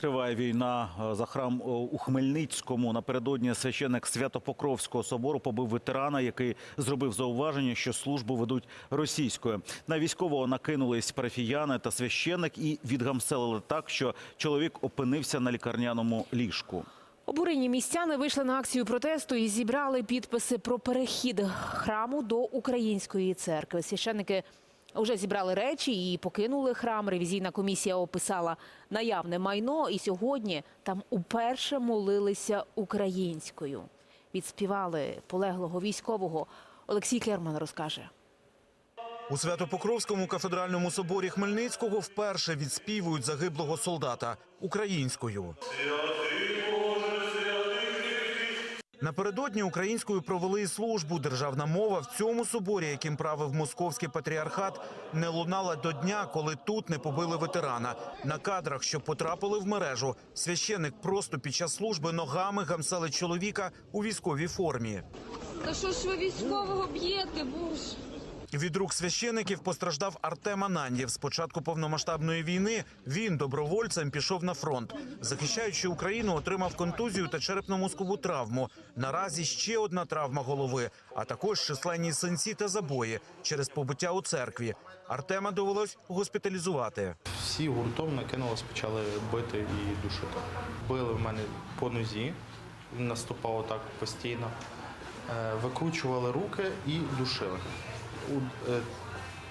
Триває війна е, за храм е, у Хмельницькому. Напередодні священник Святопокровського собору побив ветерана, який зробив зауваження, що службу ведуть російською. На військового накинулись парафіяни та священник і відгамселили так, що чоловік опинився на лікарняному ліжку. Обурені містяни вийшли на акцію протесту і зібрали підписи про перехід храму до української церкви. Священники вже зібрали речі і покинули храм. Ревізійна комісія описала наявне майно, і сьогодні там уперше молилися українською. Відспівали полеглого військового. Олексій Клерман розкаже. У Святопокровському кафедральному соборі Хмельницького вперше відспівують загиблого солдата українською. Напередодні українською провели і службу. Державна мова в цьому соборі, яким правив московський патріархат, не лунала до дня, коли тут не побили ветерана. На кадрах, що потрапили в мережу, священик просто під час служби ногами гамсали чоловіка у військовій формі. Та що ж ви військового б'єте, боже? Від рук священиків постраждав Артем Ананьєв. З початку повномасштабної війни він добровольцем пішов на фронт. Захищаючи Україну, отримав контузію та черепно-мозкову травму. Наразі ще одна травма голови, а також численні синці та забої через побиття у церкві. Артема довелось госпіталізувати. Всі гуртом накинулись, почали бити і душити. Били в мене по нозі, він наступав так постійно. Е, Викручували руки і душили. Е,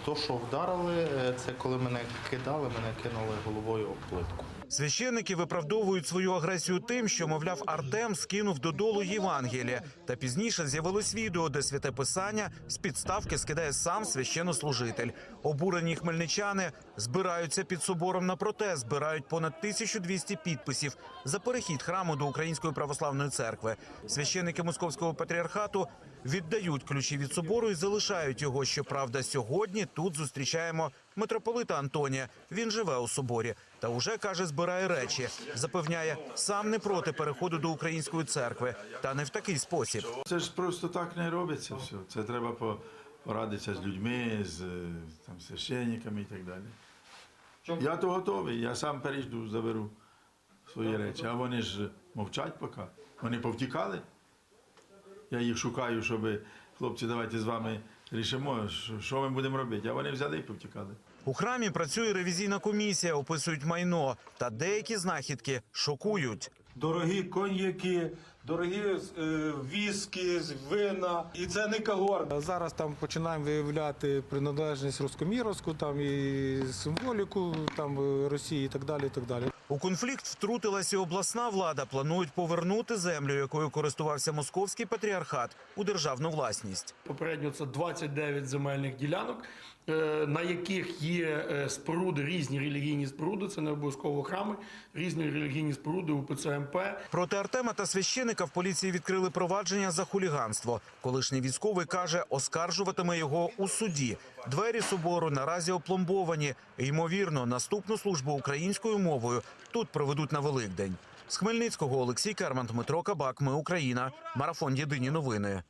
То, що вдарили, е, це коли мене кидали, мене кинули головою об плитку. Священники виправдовують свою агресію тим, що, мовляв, Артем скинув додолу Євангелія. Та пізніше з'явилось відео, де святе писання з підставки скидає сам священнослужитель. Обурені хмельничани збираються під собором на протест, збирають понад 1200 підписів за перехід храму до Української православної церкви. Священники московського патріархату віддають ключі від собору і залишають його. Щоправда, сьогодні тут зустрічаємо митрополита Антонія. Він живе у соборі та уже каже, збирає речі. Запевняє, сам не проти переходу до української церкви, та не в такий спосіб. Це ж просто так не робиться все. Це треба порадитися з людьми, з е, там, священниками і так далі. Я то готовий, я сам перейду, заберу свої речі, а вони ж мовчать поки. Вони повтікали. Я їх шукаю, щоб хлопці, давайте з вами рішимо, що- ми будемо робити. А вони взяли і повтікали. У храмі працює ревізійна комісія, описують майно, та деякі знахідки шокують. Дорогі коньяки, дорогі е, віскі, вина. І це не кагор. Зараз там починаємо виявляти приналежність Роскоміровську, там і символіку там е, Росії, і так далі. І так далі. У конфлікт втрутилась і обласна влада. Планують повернути землю, якою користувався московський патріархат, у державну власність. Попередньо це 29 земельних ділянок, е, на яких є е, споруди, різні релігійні споруди, це не обов'язково храми, різні релігійні споруди УПЦ МП. Проти Артема та священика в поліції відкрили провадження за хуліганство. Колишній військовий каже, оскаржуватиме його у суді. Двері собору наразі опломбовані. Ймовірно, наступну службу українською мовою тут проведуть на Великдень. З Хмельницького Олексій Керман, Дмитро Кабак. Ми Україна. Марафон Єдині новини.